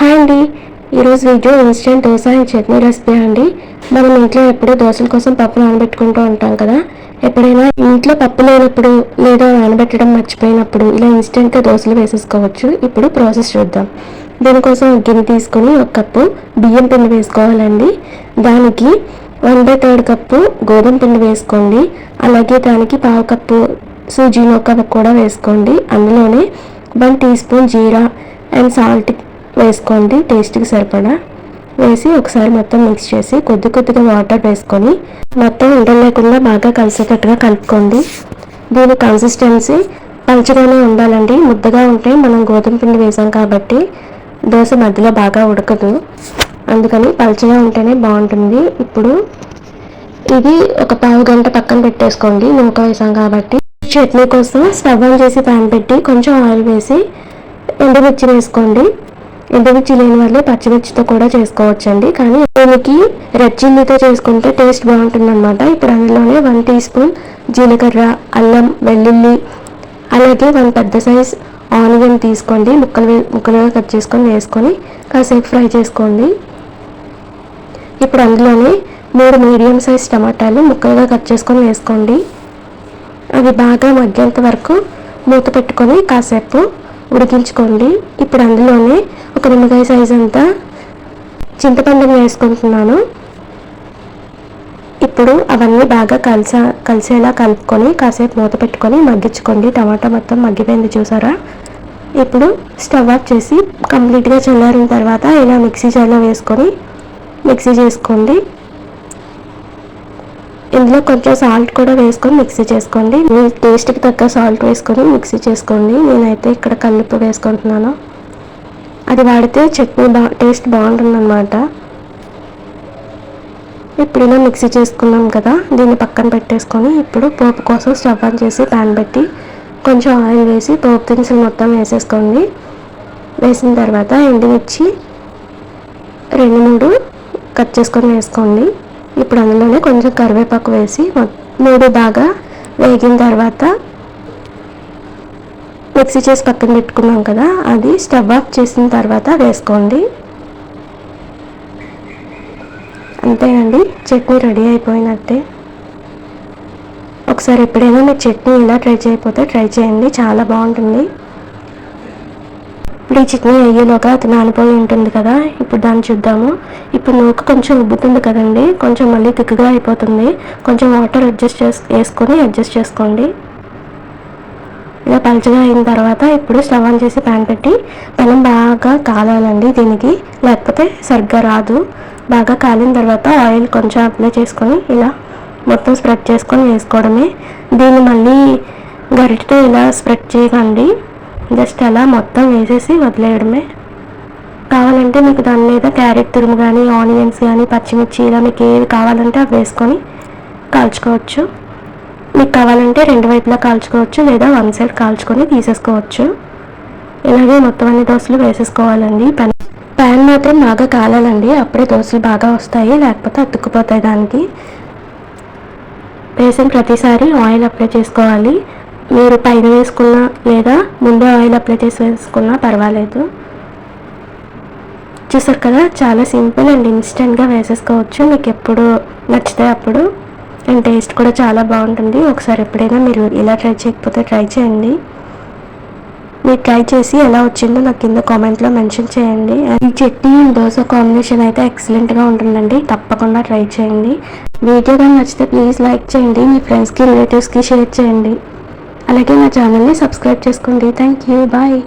Hi అండి. ఈరోజు video instant dosa and chutney recipe అండి. మనం ఇంట్లో ఎప్పుడూ దోశల కోసం పప్పు నానబెట్టుకుంటూ ఉంటాం కదా. ఎప్పుడైనా ఇంట్లో పప్పు లేనప్పుడు లేదా నానబెట్టడం మర్చిపోయినప్పుడు ఇలా ఇన్స్టెంట్గా దోశలు వేసేసుకోవచ్చు. ఇప్పుడు ప్రాసెస్ చూద్దాం. దీనికోసం ఒక గిన్నె తీసుకొని ఒక కప్పు బియ్యం పిండి వేసుకోవాలండి. దానికి వన్ బై థర్డ్ కప్పు గోధుమ పిండి వేసుకోండి. అలాగే దానికి పావు కప్పు సూజీ నొక్క కూడా వేసుకోండి. అందులోనే one teaspoon jeera and salt వేసుకోండి టేస్ట్కి సరిపడా. వేసి ఒకసారి మొత్తం మిక్స్ చేసి కొద్ది కొద్దిగా వాటర్ వేసుకొని మొత్తం ఉండలు లేకుండా బాగా కలిసేటట్టుగా కలుపుకోండి. దీని కన్సిస్టెన్సీ పంచగానే ఉండాలండి. ముద్దగా ఉంటే మనం గోధుమ పిండి వేసాం కాబట్టి దోశ మధ్యలో బాగా ఉడకదు. అందుకని పలచగా ఉంటేనే బాగుంటుంది. ఇప్పుడు ఇది ఒక పావు గంట పక్కన పెట్టేసుకోండి. నూక వేసాం కాబట్టి చట్నీ కోసం స్టవ్ ఆన్ చేసి ప్యాన్ పెట్టి కొంచెం ఆయిల్ వేసి ఎండుమిర్చి వేసుకోండి. ఎండుమిర్చి లేని వాళ్ళే పచ్చిమిర్చితో కూడా చేసుకోవచ్చండి. కానీ దీనికి రెడ్ చిల్లీతో చేసుకుంటే టేస్ట్ బాగుంటుంది అనమాట ఇప్పుడు అందులోనే వన్ టీ స్పూన్ జీలకర్ర అల్లం వెల్లుల్లి అలాగే వన్ పెద్ద సైజ్ ఆనియన్ తీసుకోండి. ముక్కలు ముక్కలుగా కట్ చేసుకొని వేసుకొని కాసేపు ఫ్రై చేసుకోండి. ఇప్పుడు అందులోనే మూడు మీడియం సైజ్ టమాటాలు ముక్కలుగా కట్ చేసుకొని వేసుకోండి. అవి బాగా మగ్గేంత వరకు మూత పెట్టుకొని కాసేపు ఉడికించుకోండి. ఇప్పుడు అందులోనే ఒక నిమ్మకాయ సైజ్ అంతా చింతపండుని వేసుకుంటున్నాను. ఇప్పుడు అవన్నీ బాగా కలిసా కలిసేలా కలుపుకొని కాసేపు మూత పెట్టుకొని మగ్గించుకోండి. టమాటా మొత్తం మగ్గిపోయింది చూసారా? ఇప్పుడు స్టవ్ ఆఫ్ చేసి కంప్లీట్గా చల్లారిన తర్వాత ఇలా మిక్సీ జార్లో వేసుకొని మిక్సీ చేసుకోండి. ఇందులో కొంచెం సాల్ట్ కూడా వేసుకొని మిక్సీ చేసుకోండి. మీ టేస్ట్కి తగ్గ సాల్ట్ వేసుకొని మిక్సీ చేసుకోండి. నేనైతే ఇక్కడ కల్లుప్పు వేసుకుంటున్నాను. అది వాడితే చట్నీ బా టేస్ట్ బాగుంటుంది అనమాట ఇప్పుడు ఇలా మిక్సీ చేసుకున్నాం కదా దీన్ని పక్కన పెట్టేసుకొని ఇప్పుడు పోపు కోసం స్టవ్ ఆన్ చేసి ప్యాన్ పెట్టి కొంచెం ఆయిల్ వేసి పోపు దినుసులు మొత్తం వేసేసుకోండి. వేసిన తర్వాత ఎండుమిర్చి రెండు మూడు కట్ చేసుకొని వేసుకోండి. ఇప్పుడు అందులోనే కొంచెం కరివేపాకు వేసి మూడు బాగా వేగిన తర్వాత మిక్సీ చేసి పక్కన పెట్టుకున్నాం కదా అది స్టవ్ ఆఫ్ చేసిన తర్వాత వేసుకోండి. అంతేనండి చట్నీ రెడీ అయిపోయినట్టే. ఒకసారి ఎప్పుడైనా మీరు చట్నీ ఇలా ట్రై చేయకపోతే ట్రై చేయండి చాలా బాగుంటుంది. ఇప్పుడు ఈ చట్నీ అయ్యేలోగా అది నానిపోయి ఉంటుంది కదా ఇప్పుడు దాన్ని చూద్దాము. ఇప్పుడు నూక కొంచెం ఉబ్బుతుంది కదండి కొంచెం మళ్ళీ తిక్కుగా అయిపోతుంది. కొంచెం వాటర్ అడ్జస్ట్ చేసు వేసుకొని అడ్జస్ట్ చేసుకోండి. ఇలా పలుచగా అయిన తర్వాత ఇప్పుడు స్టవ్ ఆన్ చేసి ప్యాన్ పెట్టి పెనం బాగా కాలాలండి దీనికి. లేకపోతే సరిగ్గా రాదు. బాగా కాలిన తర్వాత ఆయిల్ కొంచెం అప్లై చేసుకొని ఇలా మొత్తం స్ప్రెడ్ చేసుకొని వేసుకోవడమే. దీన్ని మళ్ళీ గరిటతో ఇలా స్ప్రెడ్ చేయకండి. జస్ట్ అలా మొత్తం వేసేసి వదిలేయడమే. కావాలంటే మీకు దాని మీద క్యారెట్ తురుము కానీ ఆనియన్స్ కానీ పచ్చిమిర్చి ఇలా మీకు ఏది కావాలంటే అవి వేసుకొని కాల్చుకోవచ్చు. మీకు కావాలంటే రెండు వైపులా కాల్చుకోవచ్చు లేదా వన్ సైడ్ కాల్చుకొని తీసేసుకోవచ్చు. ఇలాగే మొత్తం అన్ని దోశలు వేసేసుకోవాలండి. పెన్ ప్యాన్ మాత్రం బాగా కాలాలండి. అప్పుడే దోశలు బాగా వస్తాయి లేకపోతే అతుక్కుపోతాయి దానికి. వేసిన ప్రతిసారి ఆయిల్ అప్లై చేసుకోవాలి. మీరు పైన వేసుకున్నా లేదా ముందే ఆయిల్ అప్లై చేసి వేసుకున్నా పర్వాలేదు. చూసారు కదా చాలా సింపుల్ అండ్ ఇన్స్టెంట్గా వేసేసుకోవచ్చు. మీకు ఎప్పుడు నచ్చితే అప్పుడు. అండ్ టేస్ట్ కూడా చాలా బాగుంటుంది. ఒకసారి ఎప్పుడైనా మీరు ఇలా ట్రై చేయకపోతే ట్రై చేయండి. మీరు ట్రై చేసి ఎలా వచ్చిందో నాకు కింద కామెంట్లో మెన్షన్ చేయండి. ఈ చట్నీ అండ్ దోశ కాంబినేషన్ అయితే ఎక్సలెంట్గా ఉంటుందండి. తప్పకుండా ట్రై చేయండి. వీడియో కానీ నచ్చితే ప్లీజ్ లైక్ చేయండి. మీ ఫ్రెండ్స్కి రిలేటివ్స్కి షేర్ చేయండి. అలాగే నా ఛానల్ని సబ్స్క్రైబ్ చేసుకోండి. Thank you. బాయ్.